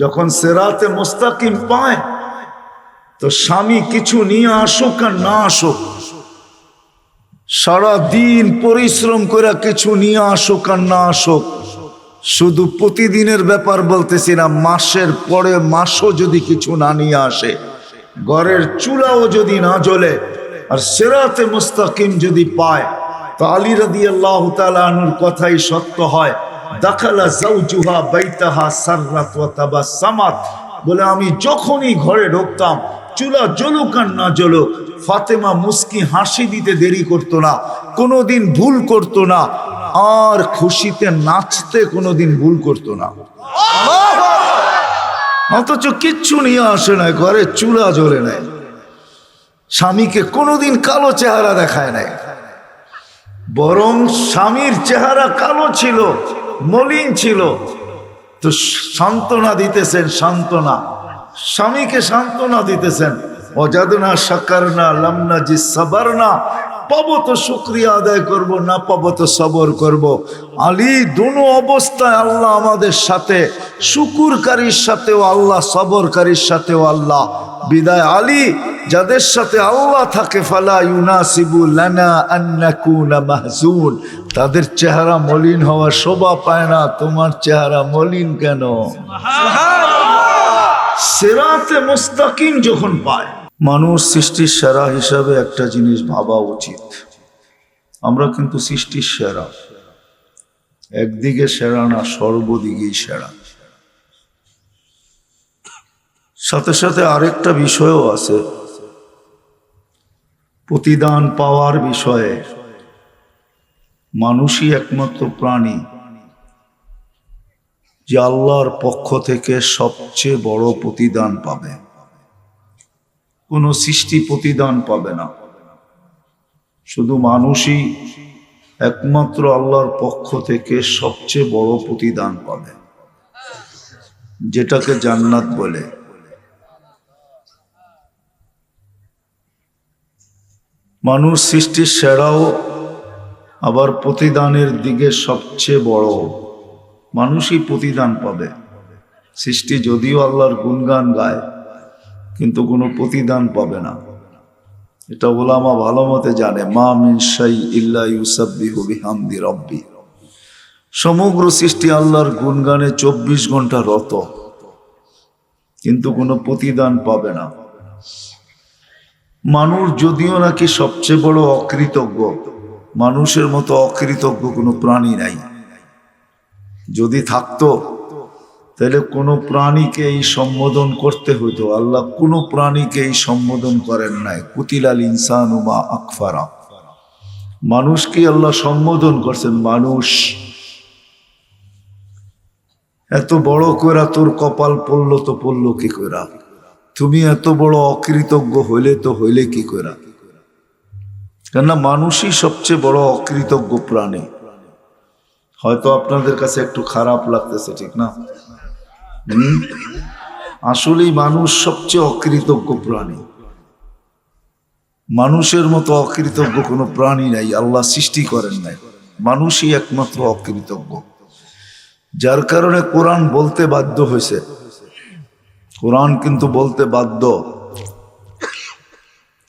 যখন সেরাতে মোস্তাকিম পায়, তো স্বামী কিছু নিয়ে আসুক আর না আসুক, সারা দিন পরিশ্রম করে কিছু নিয়ে আসুক আর না আসুক, শুধু প্রতিদিনের ব্যাপার বলতেছি না, মাসের পরে মাসও যদি কিছু না নিয়ে আসে, ঘরের চুলাও যদি না জ্বলে, আর সেরাতে মুস্তাকিম যদি পায়, তো আলী রাদি আল্লাহ তালুর কথাই সত্য হয়। দাখালা জাউজুহা বাইতাহা সাররাত ওয়া তাবাসসামাত বলে আমি যখনই ঘরে ঢুকতাম, চুলা জ্বলুক আর না জ্বলুক, ফাতেমা মুস্কি হাসি দিতে দেরি করতো না, কোনোদিন ভুল করতো না, আর খুশিতে নাচতে কোনোদিন ভুল করতো না। অথচ কিচ্ছু নিয়ে আসে না ঘরে চুলা জ্বলে নেয় স্বামীকে কোনোদিন কালো চেহারা দেখায় নাই। বরং স্বামীর চেহারা কালো ছিল। মলিন ছিল। তো সান্ত্বনা দিতেছেন, সান্ত্বনা। স্বামীকে সান্ত্বনা দিতেছেন। অজাদনা সাকার না লামনা জি সাবার না পাবো তো শুক্রিয়া আদায় করব, না পাবো তো সবর করব। আলী, দুনো অবস্থায় আল্লাহ আমাদের সাথে, শুকুরকারীর সাথেও আল্লাহ, সবরকারীর সাথেও আল্লাহ। বিদায় আলী, যাদের সাথে আল্লাহ থাকে, ফালা তাদের চেহারা মলিন হওয়া শোভা পায় না। তোমার চেহারা মলিন কেন? সেরাতে মুস্তাকিম যখন পায়, মানুষ সৃষ্টির সেরা হিসাবে একটা জিনিস ভাবা উচিত। আমরা কিন্তু সৃষ্টির সেরা। একদিকে সেরা না, সর্বদিকেই সেরা। সাথে সাথে আরেকটা বিষয়ও আছে। প্রতিদান পাওয়ার বিষয়ে মানুষই একমাত্র প্রাণী যে আল্লাহর পক্ষ থেকে সবচেয়ে বড় প্রতিদান পাবে। কোনো সৃষ্টি প্রতিদান পাবে না। শুধু মানুষই একমাত্র আল্লাহর পক্ষ থেকে সবচেয়ে বড় প্রতিদান পাবে, যেটাকে জান্নাত বলে। মানুষ সৃষ্টির সেরাও আবার প্রতিদানের দিকে সবচেয়ে বড়। মানুষই প্রতিদান পাবে। সৃষ্টি যদিও আল্লাহর গুণগান গায়, কিন্তু কোনো প্রতিদান পাবে না। এটা ওলামা ভালো মতে জানে, মা মিনসাই ইল্লা ইউসাব্বিহু বিহামদি রব্বি। সমগ্র সৃষ্টি আল্লাহর গুণগানে চব্বিশ ঘণ্টা রত, কিন্তু কোনো প্রতিদান পাবে না। মানুষ যদিও নাকি সবচেয়ে বড় অকৃতজ্ঞ, মানুষের মতো অকৃতজ্ঞ কোনো প্রাণী নাই। যদি থাকতো, তাহলে কোনো প্রাণীকে এই সম্বোধন করতে হতো আল্লাহ কোনো প্রাণীকে এই সম্বোধন করেন নাই। কুতিলাল ইনসান উমা আকফারা। মানুষকে আল্লাহ সম্বোধন করছেন? মানুষ। এত বড় কইরা তোর কপাল পড়ল তো পড়ল কি কইরা? তুমি এত বড় অকৃতজ্ঞ হইলে তো হইলে কি কইরা? কেননা মানুষই সবচেয়ে বড় অকৃতজ্ঞ প্রাণী। হয়তো আপনাদের কাছে একটু খারাপ লাগতেছে, ঠিক না? আসলেই মানুষ সবচেয়ে অকৃতজ্ঞ প্রাণী। মানুষের মতো অকৃতজ্ঞ কোনো প্রাণী নাই, আল্লাহ সৃষ্টি করেন নাই। মানুষই একমাত্র অকৃতজ্ঞ। যার কারণে কোরআন বলতে বাধ্য হয়েছে কোরআন কিন্তু বলতে বাধ্য।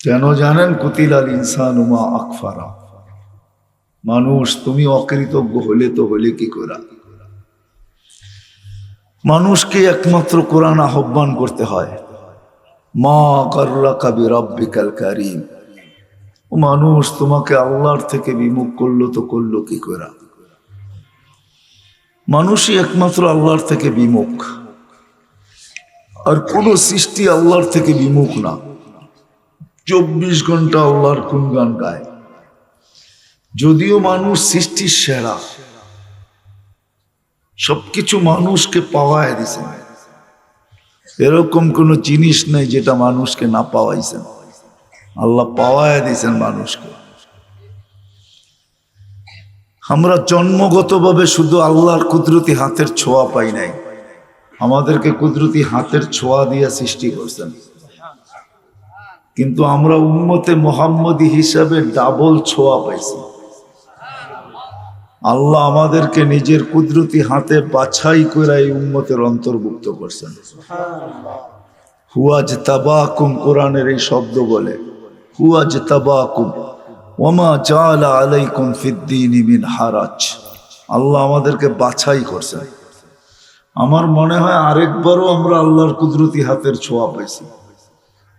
কেন জানেন? কুতিলাল ইনসান উমা আকফারা। মানুষ, তুমি অকৃতজ্ঞ হলে তো হলে কি করা? মানুষকে একমাত্র কোরআন আহ্বান করতে হয়। মা কার্লা কাবি রব্বিকাল কারিম মানুষ, তোমাকে আল্লাহর থেকে বিমুখ করল তো করল কি করা? মানুষই একমাত্র আল্লাহর থেকে বিমুখ। আর কোন সৃষ্টি আল্লাহর থেকে বিমুখ না। চব্বিশ ঘণ্টা আল্লাহর কোন গান গায়। যদিও মানুষ সৃষ্টির সেরা, সবকিছু মানুষকে পাওয়ায় দিছেন এরকম কোনো জিনিস নেই যেটা মানুষকে না পাওয়াইছেন আল্লাহ পাওয়ায় দিয়েছেন মানুষকে। আমরা জন্মগতভাবে শুধু আল্লাহর কুদরতি হাতের ছোঁয়া পাই নাই। আমাদেরকে কুদরতি হাতের ছোঁয়া দিয়ে সৃষ্টি করছেন। কিন্তু আমরা উম্মতে মোহাম্মদী হিসাবে ডাবল ছোঁয়া পাইছি। আল্লাহ আমাদেরকে নিজের কুদরতি হাতে বাছাই করে এই উম্মতের অন্তর্ভুক্ত করছেন। হুয়াজ তাবাকুম কোরআনের এই শব্দ বলে হুয়াজ তাবাকুম ওমা জালা আলাইকুম ফিদ্দিন হারাজ। আল্লাহ আমাদেরকে বাছাই করছেন। আমার মনে হয় আরেকবারও আমরা আল্লাহর কুদরতি হাতের ছোঁয়া পাইছি।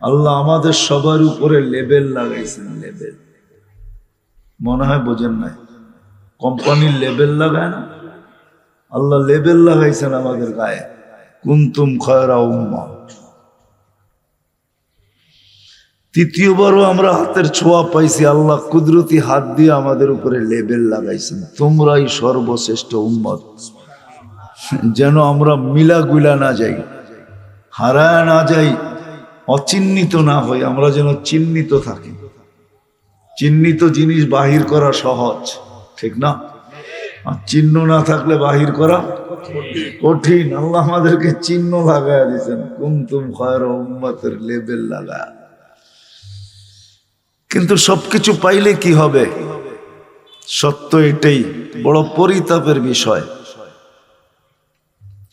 আল্লাহ আমাদের সবার উপরে লেবেল লাগাইছেন, লেবেল। মনে হয় বোঝেন নাই। কোম্পানির লেবেল লাগায় না? আল্লাহ লেবেল লাগাইছেন আমাদের গায়ে। কুন্তুম খয়রা উম্মা। তৃতীয়বারও আমরা হাতের ছোঁয়া পাইছি, আল্লাহ কুদরতি হাত দিয়ে আমাদের উপরে লেবেল লাগাইছেন। তোমরাই সর্বশ্রেষ্ঠ উম্মত। যেন আমরা মিলাগুলা না যাই, হারায় না যাই, অচিহ্নিত না হই, আমরা যেন চিহ্নিত থাকি। চিহ্নিত জিনিস বাহির করা সহজ, ঠিক না? আর চিহ্ন না থাকলে বাহির করা কঠিন। আল্লাহ আমাদেরকে চিহ্ন লাগায় দিয়েছেন কুমতুম খয়র লেবেল লাগা। কিন্তু সবকিছু পাইলে কি হবে? সত্য এটাই, বড় পরিতাপের বিষয়।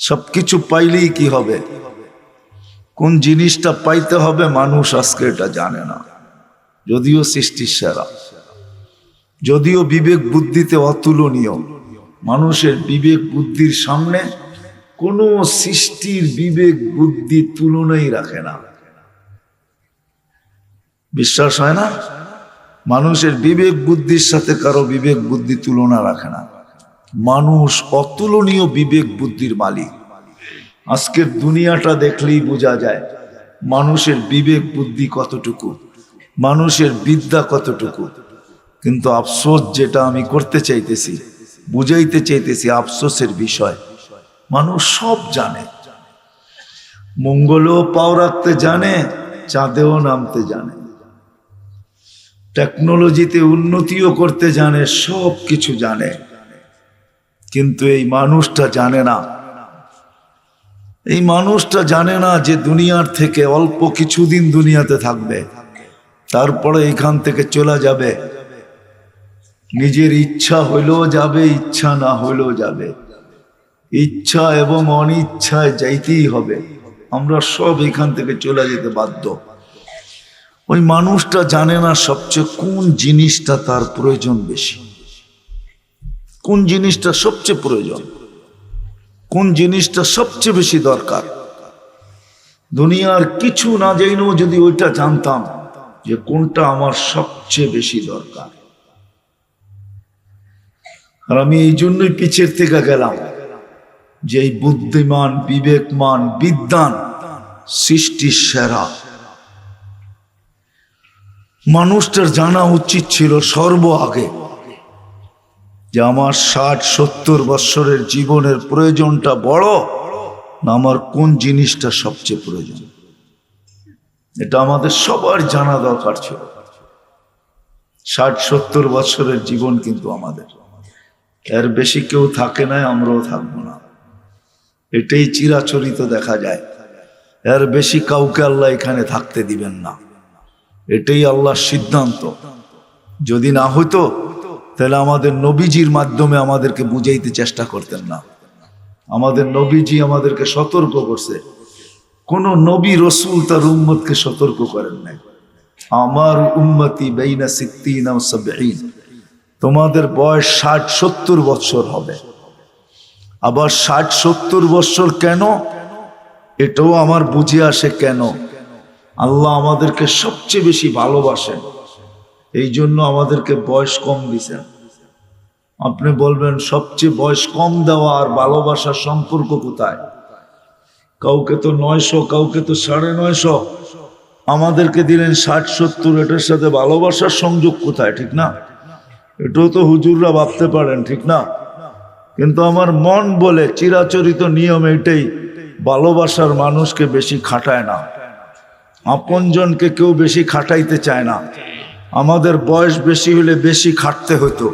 সবকিছু পাইলেই কি হবে? কোন জিনিসটা পাইতে হবে মানুষ আজকে এটা জানে না। যদিও সৃষ্টির সেরা। যদিও বিবেক বুদ্ধিতে অতুলনীয়। মানুষের বিবেক বুদ্ধির সামনে কোনো সৃষ্টির বিবেক বুদ্ধি তুলনাই রাখে না। বিশ্বাস হয় না? মানুষের বিবেক বুদ্ধির সাথে কারও বিবেক বুদ্ধি তুলনা রাখে না। মানুষ অতুলনীয় বিবেক বুদ্ধির মালিক। আজকের দুনিয়াটা দেখলেই বোঝা যায়, মানুষের বিবেক বুদ্ধি কতটুকু, মানুষের বিদ্যা কতটুকু। কিন্তু আফসোস যেটা আমি করতে চাইতেছি, বুঝাইতে চাইতেছি আফসোসের বিষয়, মানুষ সব জানে। মঙ্গলেও পাও রাখতে জানে, চাঁদেও নামতে জানে। টেকনোলজিতে উন্নতিও করতে জানে সব কিছু জানে। কিন্তু এই মানুষটা জানে না। এই মানুষটা জানে না যে দুনিয়ার থেকে অল্প কিছুদিন দুনিয়াতে থাকবে। তারপরে এখান থেকে চলে যাবে। নিজের ইচ্ছা হইলেও যাবে, ইচ্ছা না হইলেও যাবে। ইচ্ছা এবং অনিচ্ছায় যাইতেই হবে। আমরা সব এখান থেকে চলে যেতে বাধ্য। ওই মানুষটা জানে না সবচেয়ে কোন জিনিসটা তার প্রয়োজন বেশি। কোন জিনিসটা সবচেয়ে প্রয়োজন? কোন জিনিসটা সবচেয়ে বেশি দরকার? দুনিয়ার কিছু না জাইলেও যদি ওইটা জানতাম যে কোনটা আমার সবচেয়ে বেশি দরকার। আর আমি এই জন্যই পিছের থেকে গেলাম যে এই বুদ্ধিমান, বিবেকমান বিদ্যান সৃষ্টির সেরা। মানুষটার জানা উচিত ছিল সর্ব আগে। যে আমার ষাট, সত্তর বৎসরের জীবনের প্রয়োজনটা বড়, না আমার কোন জিনিসটা সবচেয়ে প্রয়োজন? এটা আমাদের সবার জানা দরকার ছিল। ষাট, সত্তর বৎসরের জীবন কিন্তু আমাদের। এর বেশি কেউ থাকে না, আমরাও থাকব না। এটাই চিরাচরিত দেখা যায়। এর বেশি কাউকে আল্লাহ এখানে থাকতে দিবেন না। এটাই আল্লাহর সিদ্ধান্ত। যদি না হতো তাহলে আমাদের নবীজির মাধ্যমে আমাদেরকে বুঝাইতে চেষ্টা করতেন না। আমাদের নবীজি আমাদেরকে সতর্ক করছে। কোন নবী রসুল তার উম্মতকে সতর্ক করেন নাই। আমার উম্মতি বেইনা সিদ্দিন তোমাদের বয়স ষাট সত্তর বৎসর হবে। আবার ষাট সত্তর বৎসর কেন? এটাও আমার বুঝে আসে কেন? আল্লাহ আমাদেরকে সবচেয়ে বেশি ভালোবাসেন। এই জন্য আমাদেরকে বয়স কম দিছেন আপনি বলবেন, সবচেয়ে বয়স কম দেওয়া আর ভালোবাসার সম্পর্ক কোথায়? কাউকে তো নয়শো, কাউকে তো সাড়ে নয়শো। আমাদেরকে দিলেন ষাট, সত্তর, এটার সাথে ভালোবাসার সংযোগ কোথায়? ঠিক না? এটাও তো হুজুররা ভাবতে পারেন, ঠিক না? কিন্তু আমার মন বলে চিরাচরিত নিয়ম এটাই, ভালোবাসার মানুষকে বেশি খাটায় না। আপনজনকে কেউ বেশি খাটাইতে চায় না। আমাদের বয়স বেশি হলে বেশি খাটতে হতো।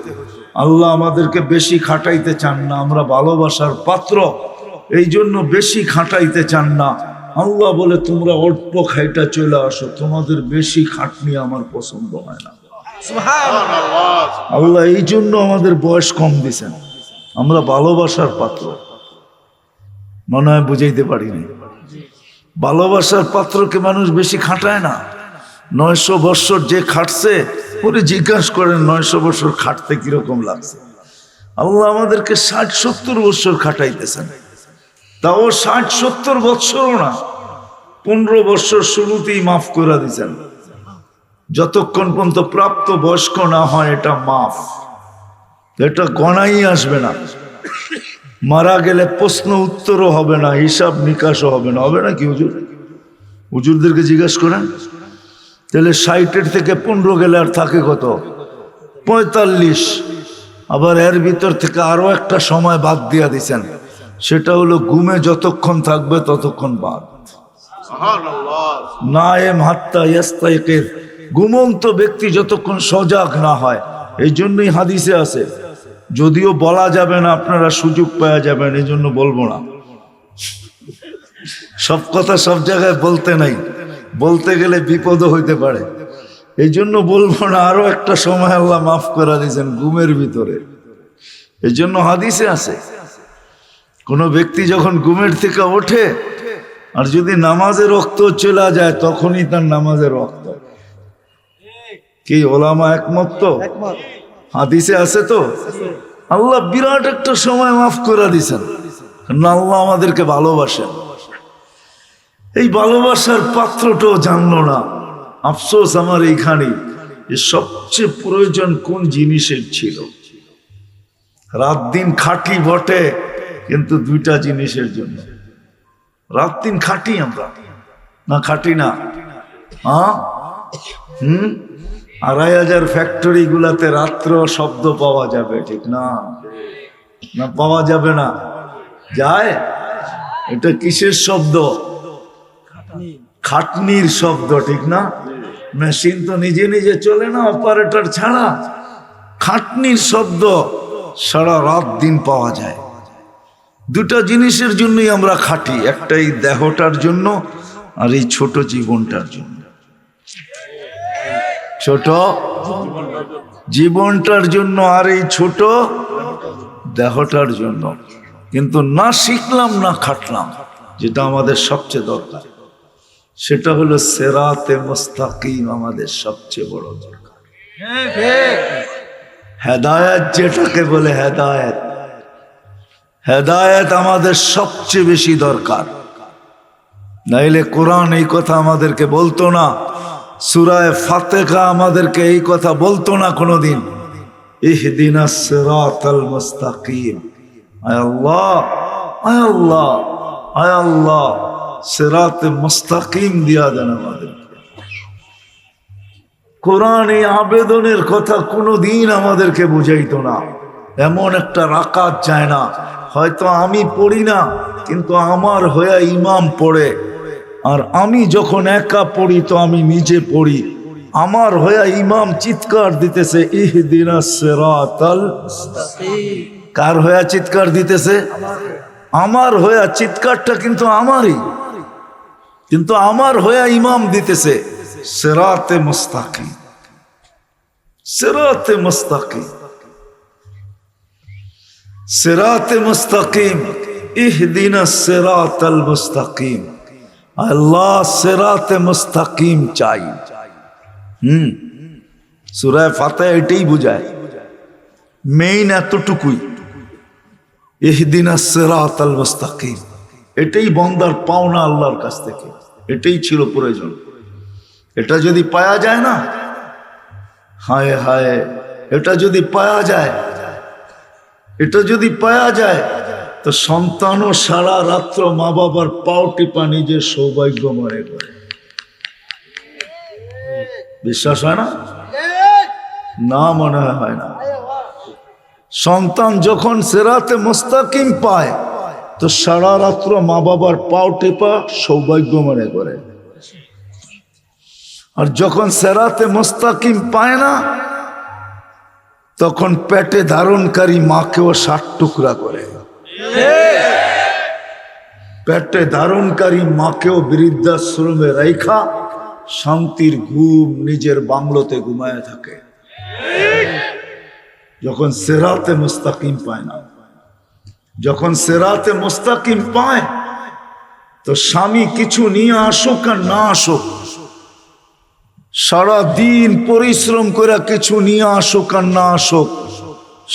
আল্লাহ আমাদেরকে বেশি খাটাইতে চান না আমরা ভালোবাসার পাত্র। এই জন্য বেশি খাটাইতে চান না। আল্লাহ বলে তোমরা অল্প খাইটা চলে আসো তোমাদের বেশি খাটনি আমার পছন্দ হয় না। আল্লাহ এই জন্য আমাদের বয়স কম দিছেন। আমরা ভালোবাসার পাত্র। মনে হয় বুঝাইতে পারিনি। ভালোবাসার পাত্রকে মানুষ বেশি খাটায় না। নয়শো বৎসর যে খাটছে ওরে জিজ্ঞাসা করেন, নয়শো বৎসর খাটতে কীরকম লাগছে? আল্লাহ আমাদেরকে ষাট সত্তর বৎসর খাটাইতেছেন। তাও ষাট সত্তর বৎসরও না, পনেরো বৎসর শুরুতেই মাফ করে দিয়েছেন। যতক্ষণ পর্যন্ত প্রাপ্ত বয়স্ক না হয়, এটা মাফ। এটা গণাই আসবে না। মারা গেলে প্রশ্ন উত্তরও হবে না, হিসাব নিকাশও হবে না। হবে না কি হুজুর? হুজুরদেরকে জিজ্ঞেস করেন তাহলে ষাটের থেকে পনেরো গেলে আর থাকে কত? পঁয়তাল্লিশ। আবার এর ভিতর থেকে আরও একটা সময় বাদ দিয়া দিছেন। সেটা হলো ঘুমে যতক্ষণ থাকবে ততক্ষণ বাদ। নায়েম হাত্তা ইয়াস্তাইকের। ঘুমন্ত ব্যক্তি যতক্ষণ সজাগ না হয় এই জন্যই হাদিসে আছে যদিও বলা যাবে না আপনারা সুযোগ পাওয়া যাবেন এই জন্য বলব না। সব কথা সব জায়গায় বলতে নাই। বলতে গেলে বিপদও হইতে পারে। এই জন্য বলব না, আরও একটা সময় আল্লাহ মাফ করা দিয়েছেন ঘুমের ভিতরে। এই জন্য হাদিসে আছে, কোনো ব্যক্তি যখন ঘুমের থেকে ওঠে, আর যদি নামাজে রক্ত চলে যায়, তখনই তার নামাজের রক্ত। কি, ওলামা একমত তো? হাদিসে আছে তো? আল্লাহ বিরাট একটা সময় মাফ করে দিছেন আল্লাহ আমাদেরকে ভালোবাসেন। এই ভালোবাসার পাত্রটাও জানলো না। আফসোস আমার এইখানে সবচেয়ে প্রয়োজন কোন জিনিসের ছিল। রাত দিন খাটি বটে, কিন্তু দুইটা জিনিসের জন্য। রাত দিন খাটি আমরা। না, খাটি না। হ্যাঁ হুম? আড়াই হাজার ফ্যাক্টরি গুলাতে রাত্র শব্দ পাওয়া যাবে, ঠিক না? না, পাওয়া যাবে না। যায়? এটা কিসের শব্দ? খাটনির শব্দ ঠিক না? মেশিন তো নিজে নিজে চলে না অপারেটর ছাড়া। খাটনির শব্দ সারা রাত দিন পাওয়া যায়। দুটা জিনিসের জন্যই আমরা খাটি একটা এই দেহটার জন্য আর এই ছোট জীবনটার জন্য। ছোট জীবনটার জন্য আর এই ছোট দেহটার জন্য। কিন্তু না শিখলাম, না খাটলাম, যেটা আমাদের সবচেয়ে দরকার। সেটা হলো সেরাতে মোস্তাকিম আমাদের সবচেয়ে বড় দরকার। হেদায়ত যেটাকে বলে হেদায়ত হেদায়ত আমাদের সবচেয়ে বেশি দরকার। নাইলে কোরআন এই কথা আমাদেরকে বলতো না সুরায় ফাতেকা আমাদেরকে এই কথা বলতো না কোনোদিন। ইহদিনা সিরাতাল মুস্তাকিম। আয় আল্লাহ আয় আল্লাহ আয় আল্লাহ। সিরাতে মুস্তাকিম দিয়া দেন আমাদেরকে কোরআন এই আবেদনের কথা কোনোদিন আমাদেরকে বুঝাইতো না। এমন একটা রাকাত যায় না। হয়তো আমি পড়ি না, কিন্তু আমার হয়ে ইমাম পড়ে। আর আমি যখন একা পড়ি, তো আমি নিজে পড়ি। আমার হয়ে ইমাম চিৎকার দিতেছে ইহ দিনা সেরাতাল কার হয়ে চিৎকার দিতেছে? আমার হয়ে চিৎকারটা কিন্তু আমারই। কিন্তু আমার হয়ে ইমাম দিতেছে, সেরাতে মুস্তাকিম। সেরাতে মুস্তাকিম। সেরাতে মুস্তাকিম, ইহদিনা সেরাতাল মুস্তাকিম। আল্লাহ সেরাতে মুস্তাকিম চাই। হুম, সুরায় ফাতে এটাই বুঝায়। মেইন এতটুকুই। ইহদিনা সেরাতাল মুস্তাকিম। এটাই বন্দার পাওনা আল্লাহর কাছ থেকে। এটাই ছিল প্রয়োজন। এটা যদি পাওয়া যায় না, হায় হায়, এটা যদি পাওয়া যায়, এটা যদি পাওয়া যায়, তো সন্তানও সারা রাত্র মা বাবার পাও টিপা নিজের সৌভাগ্য মনে করে। বিশ্বাস হয় না? না মনে হয় হয় না। সন্তান যখন সেরাতে মোস্তাকিম পায় তো সারা রাত্র মা বাবার পাও টেপা সৌভাগ্য মনে করে। আর যখন সেরাতে মোস্তাকিম পায় না, তখন পেটে ধারণকারী মাকেও ষাট টুকরা করে। পেটে ধারণকারী মাকেও বৃদ্ধাশ্রমে রেখা শান্তির ঘুম নিজের বাংলোতে ঘুমায় থাকে। যখন সেরাতে মুস্তাকিম পায় না। যখন সেরাতে মোস্তাকিম পায়, তো স্বামী কিছু নিয়ে আসুক আর না আসুক, সারা দিন পরিশ্রম করে কিছু নিয়ে আসুক আর না আসুক,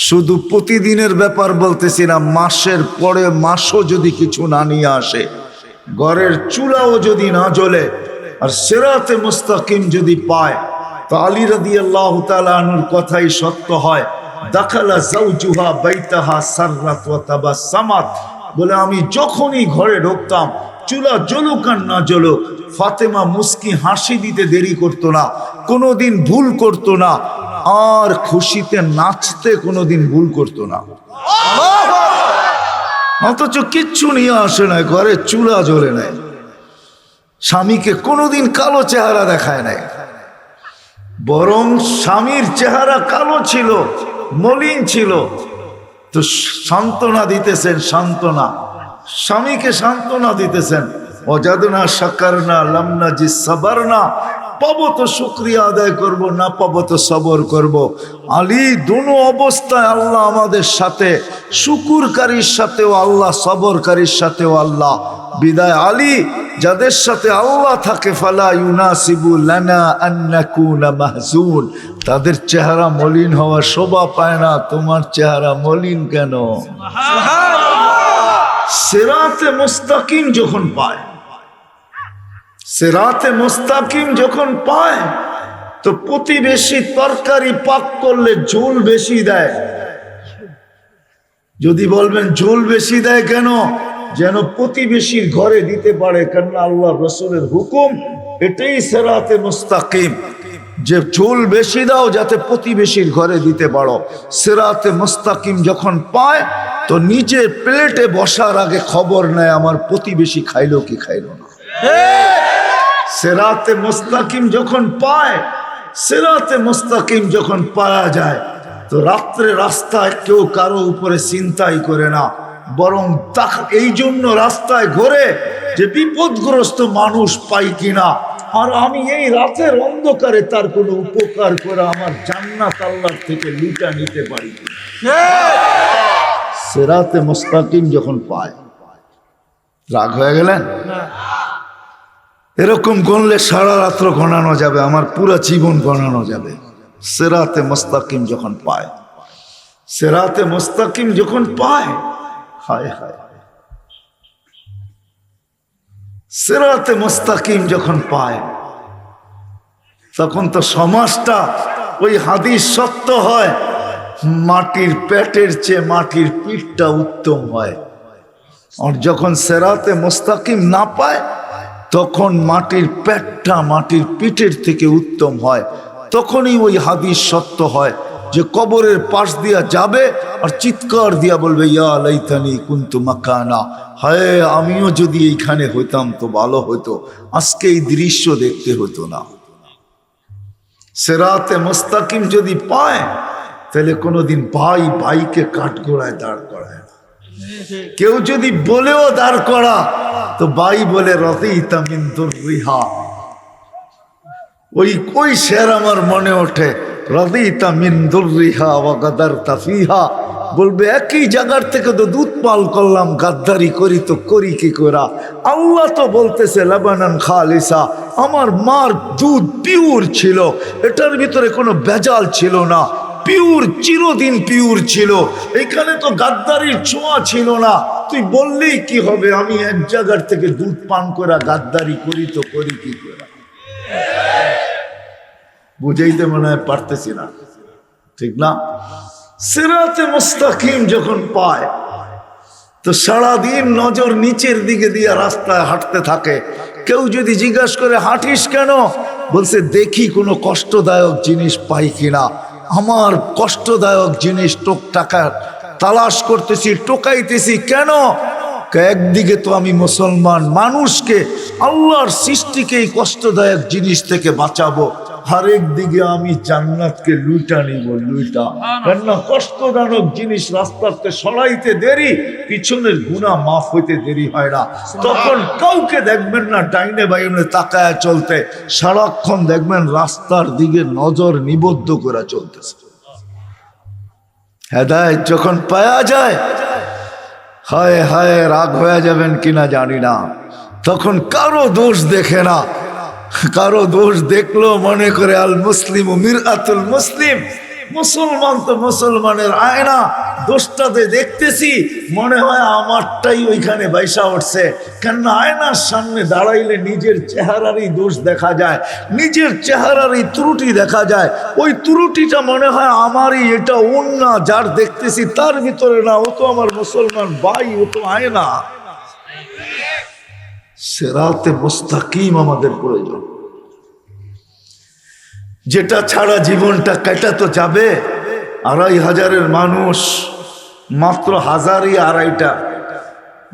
শুধু প্রতিদিনের ব্যাপার বলতেছি না, মাসের পরে মাসও যদি কিছু না নিয়ে আসে, ঘরের চুলাও যদি না জ্বলে, আর সেরাতে মুস্তাকিম যদি পায়, তো আলী রাদি আল্লাহ তালুর কথাই সত্য হয়। দাখালা জাউজুহা বাইতাহা সাররাত ওয়া তাবাসসামাত বলে, আমি যখনই ঘরে ঢুকতাম, চুলা জ্বলুক আর না জ্বলুক, ফাতেমা মুস্কি হাসি দিতে দেরি করতো না, কোনোদিন ভুল করতো না, আর খুশিতে নাচতে কোনোদিন ভুল করতো না। অথচ কিচ্ছু নিয়ে আসে না ঘরে চুলা জ্বলে নেয় স্বামীকে কোনোদিন কালো চেহারা দেখায় নাই। বরং স্বামীর চেহারা কালো ছিল। মলিন ছিল। তো সান্ত্বনা দিতেছেন, সান্ত্বনা। স্বামীকে সান্ত্বনা দিতেছেন। অজাদনা সাকার না লামনা জি সাবার না পাবো তো শুক্রিয়া আদায় করব, না পাবো তো সবর করব। আলী, দুনো অবস্থায় আল্লাহ আমাদের সাথে, শুকুরকারীর সাথেও আল্লাহ, সবরকারীর সাথেও আল্লাহ। বিদায় আলী, যাদের সাথে আল্লাহ থাকে, ফালা তাদের চেহারা মলিন হওয়া শোভা পায় না। তোমার চেহারা মলিন কেন? সেরাতে মুস্তাকিম যখন পায়, সেরাতে মুস্তাকিম যখন পায়, তো প্রতিবেশী তরকারি পাক করলে ঝোল বেশি দেয়। যদি বলবেন ঝোল বেশি দেয় কেন? যেন প্রতিবেশীর ঘরে দিতে পারে কেন আল্লাহ রসুলের হুকুম, এটাই সেরাতে মুস্তাকিম। যে চুল বেশি দাও যাতে প্রতিবেশীর ঘরে দিতে পারো। সেরাতে মুস্তাকিম যখন পায়, তো নিজের প্লেটে বসার আগে খবর নেয়, আমার প্রতিবেশী খাইলো কি খাইলো না? সেরাতে মুস্তাকিম যখন পায়, সেরাতে মুস্তাকিম যখন পাওয়া যায়, তো রাত্রে রাস্তায় কেউ কারও উপরে চিন্তাই করে না। বরং এই জন্য রাস্তায় ঘোরে যে বিপদগ্রস্ত মানুষ পাই কিনা। আর আমি এই রাতের অন্ধকারে তার কোনো উপকার করে আমার জান্নাত আল্লাহর থেকে লুটা নিতে পারি। সেরাতে মোস্তাকিম যখন পায়, রাগ হয়ে গেলেন? এরকম গণলে সারা রাত্র গণানো যাবে, আমার পুরো জীবন গণানো যাবে। সেরাতে মোস্তাকিম যখন পায় সেরাতে মোস্তাকিম যখন পায় হায় হায়। সেরাতে মুস্তাকিম যখন পায়, তখন তো সমাজটা ওই হাদিস সত্য হয়, মাটির পেটের চেয়ে মাটির পিঠটা উত্তম হয়। আর যখন সেরাতে মুস্তাকিম না পায়, তখন মাটির পেটটা মাটির পিঠের থেকে উত্তম হয়, তখনই ওই হাদিস সত্য হয়। যে কবরের পাশ দিয়া যাবে আর চিৎকার দিয়া বলবে, ইয়া লাইতানি কুন্তু মাকানা। হায়, আমিও যদি এইখানে হইতাম তো ভালো হতো আজকে এই দৃশ্য দেখতে হতো না। সেরাতে মুস্তাকিম যদি পায়, তাহলে কোনোদিন ভাই ভাইকে কাঠগোড়ায় দাঁড় করায় না। কেউ যদি বলেও দাঁড় করা, তো বাই বলে রতে ইতামিন রিহা ওই কই শের আমার মনে ওঠে। রতে ইতামিন রিহা ওয়াগাদার তাফিহা বলবে, একই জায়গার থেকে তো দুধ পাল করলাম, গাদ্দারি করি তো করি কি করা আল্লাহ তো বলতেছে, লেবানন খালিসা, আমার মার দুধ পিওর ছিল, এটার ভিতরে কোনো বেজাল ছিল না, পিওর, চিরদিন পিওর ছিল, এখানে তো গাদ্দারির ছোঁয়া ছিল না। তুই বললেই কি হবে, আমি এক জায়গার থেকে দুধ পান করা গাদ্দারি করি তো করি কি করা বুঝাইতে মনে হয় পারতেছি না। ঠিক না? সিরাতে মুস্তাকিম যখন পায়, তো সারাদিন নজর নিচের দিকে দিয়ে রাস্তায় হাঁটতে থাকে। কেউ যদি জিজ্ঞাসা করে, হাঁটিস কেন? বলছে, দেখি কোনো কষ্টদায়ক জিনিস পাই কিনা। আমার কষ্টদায়ক জিনিস টোক টাকা তালাশ করতেছি, টোকাইতেছি, কেন? একদিকে তো আমি মুসলমান মানুষকে, আল্লাহর সৃষ্টিকে এই কষ্টদায়ক জিনিস থেকে বাঁচাবো। হরেক দিকে আমি জান্নাতকে লুইটা নিব লুইটা। কেননা কষ্টজনক জিনিস রাস্তাতে সরাইতে দেরি পিছনের গুণা মাফ হইতে দেরি হয় না। তখন কাউকে দেখবেন না ডাইনে বাইনে তাকায় চলতে সারাক্ষণ দেখবেন রাস্তার দিকে নজর নিবদ্ধ করে চলতেছে। হেদায়ত যখন পাওয়া যায় হায় হায় রাগ হয়ে যাবেন কিনা জানি না। তখন কারও দোষ দেখে না কারও দোষ দেখল, মনে করে আল মুসলিম ও মির আতুল মুসলিম। মুসলমান তো মুসলমানের আয়না দোষটাতে দেখতেছি, মনে হয় আমারটাই ওইখানে বাইসা উঠছে। কেননা আয়নার সামনে দাঁড়াইলে নিজের চেহারারই দোষ দেখা যায়, নিজের চেহারারই ত্রুটি দেখা যায়। ওই ত্রুটিটা মনে হয় আমারই, এটা অন্য যার দেখতেছি তার ভিতরে না, ও তো আমার মুসলমান ভাই, ও তো আয়না। সেরাতে মুস্তাকিম আমাদের প্রয়োজন। যেটা ছাড়া জীবনটা কেটা তো যাবে? আড়াই হাজারের মানুষ, মাত্র হাজারই আড়াইটা।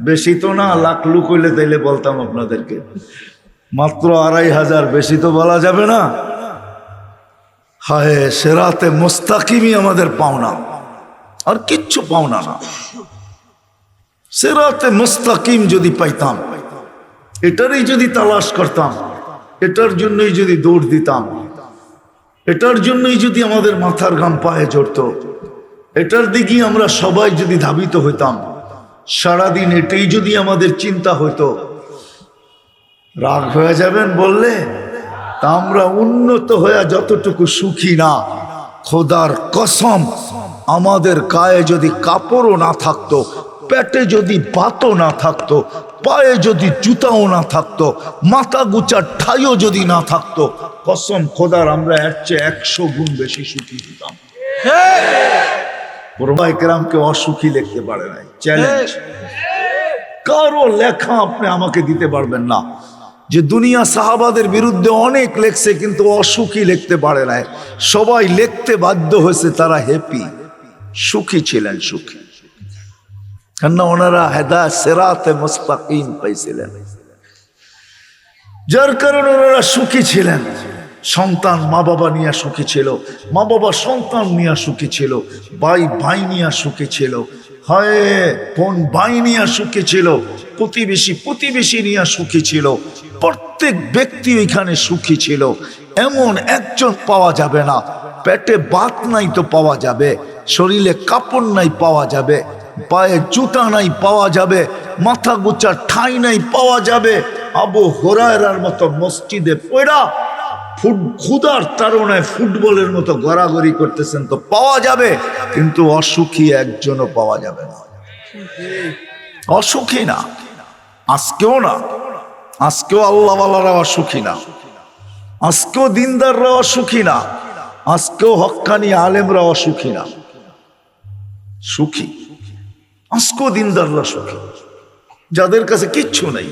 বেশি তো না, লাখ লুক হইলে তাইলে বলতাম আপনাদেরকে। মাত্র আড়াই হাজার বেশি তো বলা যাবে না। হায়, সেরাতে মুস্তাকিমই আমাদের পাওনা। আর কিচ্ছু পাওনা না। সেরাতে মুস্তাকিম যদি পাইতাম এটারই যদি তালাশ করতাম, এটার জন্যই যদি দৌড় দিতাম, এটার জন্যই যদি আমাদের মাথার ঘাম পায়ে জড়ত এটার দিকেই আমরা সবাই যদি ধাবিত হইতাম, সারাদিন এটাই যদি আমাদের চিন্তা হইতো। রাগ হয়ে যাবেন বললে, তা আমরা উন্নত হয়ে যতটুকু সুখী না, খোদার কসম, আমাদের গায়ে যদি কাপড়ও না থাকতো, পেটে যদি বাতও না থাকতো পায়ে যদি জুতাও না থাকতো, মাথা গুচার ঠাইও যদি না থাকতো, কসম খোদার আমরা এর চেয়ে একশো গুণ বেশি সুখী হতাম। প্রভাই অসুখী লিখতে পারে নাই চ্যালেঞ্জ কারও লেখা আপনি আমাকে দিতে পারবেন না। যে দুনিয়া সাহাবাদের বিরুদ্ধে অনেক লেখছে, কিন্তু অসুখী লিখতে পারে নাই। সবাই লিখতে বাধ্য হয়েছে, তারা হ্যাপি সুখী ছিলেন সুখী। কেননা ওনারা হেদা সেরাতে মুস্তাকিম পাইছিলেন। যার কারণে ওনারা সুখী ছিলেন। সন্তান মা বাবা নিয়ে সুখী ছিল মা বাবা সন্তান নিয়ে সুখী ছিল, ভাই ভাই নিয়ে সুখী ছিল, হয়, বোন, ভাই নিয়ে সুখী ছিল, প্রতিবেশী প্রতিবেশী নিয়ে সুখী ছিল, প্রত্যেক ব্যক্তি ওইখানে সুখী ছিল। এমন একজন পাওয়া যাবে না, পেটে বাত নাই তো পাওয়া যাবে, শরীরে কাপড় নাই পাওয়া যাবে পায়ে জুতা নাই পাওয়া যাবে, মাথা গুচার ঠাই নাই পাওয়া যাবে। আবু হোরায়রার মতো মসজিদে পড়া ফুট ক্ষুদার তারণায় ফুটবলের মতো গড়াগড়ি করতেছেন তো পাওয়া যাবে, কিন্তু অসুখী একজনও পাওয়া যাবে না। অসুখী না, আজকেও না, আজকেও আল্লাহওয়ালারা অসুখী না। আজকেও দিনদাররা অসুখী না, আজকেও হক্কানি আলেমরা অসুখী না। সুখী। আজকেও দিনদাররা সুখী যাদের কাছে কিচ্ছু নেই।